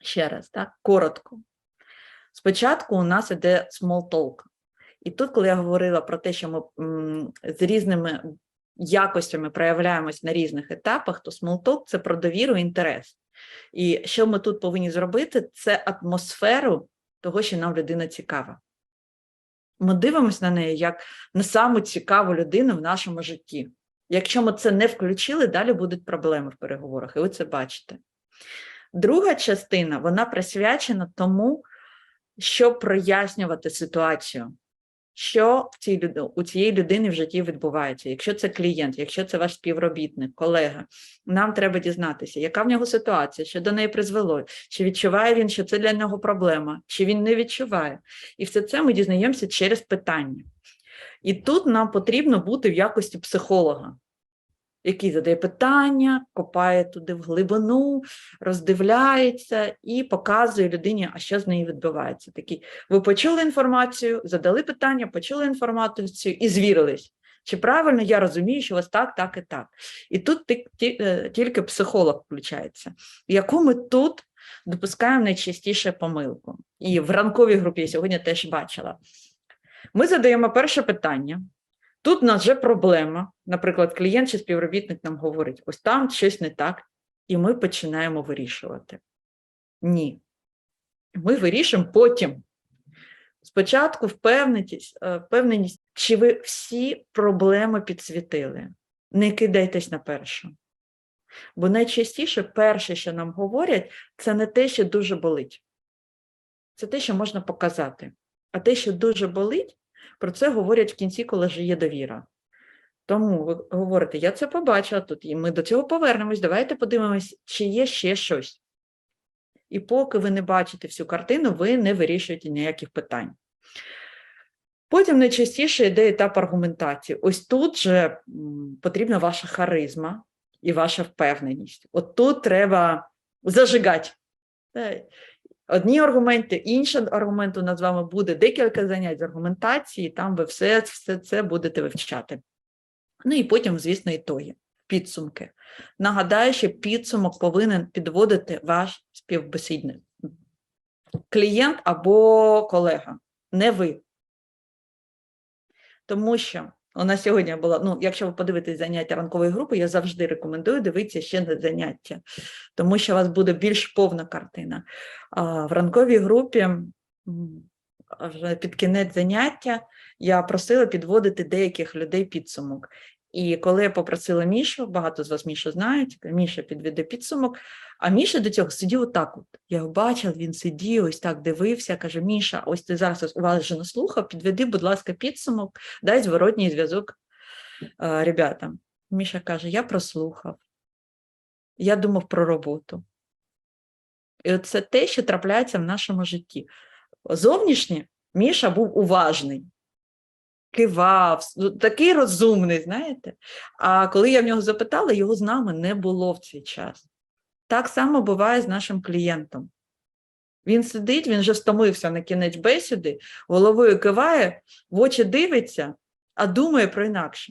Ще раз, так, коротко. Спочатку у нас іде small talk. І тут, коли я говорила про те, що ми з різними якостями проявляємось на різних етапах, то small talk – це про довіру і інтерес. І що ми тут повинні зробити, це атмосферу того, що нам людина цікава. Ми дивимося на неї як на саму цікаву людину в нашому житті. Якщо ми це не включили, далі будуть проблеми в переговорах, і ви це бачите. Друга частина вона присвячена тому, щоб прояснювати ситуацію, що в цій, у цієї людини в житті відбувається. Якщо це клієнт, якщо це ваш співробітник, колега, нам треба дізнатися, яка в нього ситуація, що до неї призвело, чи відчуває він, що це для нього проблема, чи він не відчуває. І все це ми дізнаємося через питання. І тут нам потрібно бути в якості психолога, який задає питання, копає туди в глибину, роздивляється і показує людині, а що з нею відбувається. Такий, ви почули інформацію, задали питання, почули інформацію і звірились. Чи правильно я розумію, що у вас так, так і так. І тут е, тільки психолог включається, яку ми тут допускаємо найчастіше помилку. І в ранковій групі я сьогодні теж бачила. Ми задаємо перше питання. Тут у нас вже проблема. Наприклад, клієнт чи співробітник нам говорить: ось там щось не так, і ми починаємо вирішувати. Ні. Ми вирішимо потім. Спочатку впевненість, е, впевненість, чи ви всі проблеми підсвітили. Не кидайтесь на першу. Бо найчастіше перше, що нам говорять, це не те, що дуже болить. Це те, що можна показати. А те, що дуже болить, про це говорять в кінці, коли вже є довіра. Тому ви говорите, я це побачила тут, і ми до цього повернемось. Давайте подивимось, чи є ще щось. І поки ви не бачите всю картину, ви не вирішуєте ніяких питань. Потім найчастіше йде етап аргументації. Ось тут же потрібна ваша харизма і ваша впевненість. От тут треба зажигати. Одні аргументи, інший аргумент у нас з вами буде декілька занять з аргументації, там ви все, все це будете вивчати. Ну і потім, звісно, ітоги, підсумки. Нагадаю, що підсумок повинен підводити ваш співбесідник. Клієнт або колега, не ви. Тому що у нас сьогодні була, ну, якщо ви подивитесь заняття ранкової групи, я завжди рекомендую дивитися ще на заняття, тому що у вас буде більш повна картина. А в ранковій групі під кінець заняття я просила підводити деяких людей підсумок. І коли я попросила Мішу, багато з вас Мішу знають, Міша підведе підсумок, а Міша до цього сидів отак. От. Я його бачила, він сидів, ось так дивився, каже: Міша, ось ти зараз уважно слухав, підведи, будь ласка, підсумок, дай зворотній зв'язок е, ребятам. Міша каже: Я прослухав, я думав про роботу. І це те, що трапляється в нашому житті. Зовнішнє Міша був уважний, кивав, ну, такий розумний, знаєте. А коли я в нього запитала, його з нами не було в цей час. Так само буває з нашим клієнтом. Він сидить, він вже стомився на кінець бесіди, головою киває, в очі дивиться, а думає про інакше.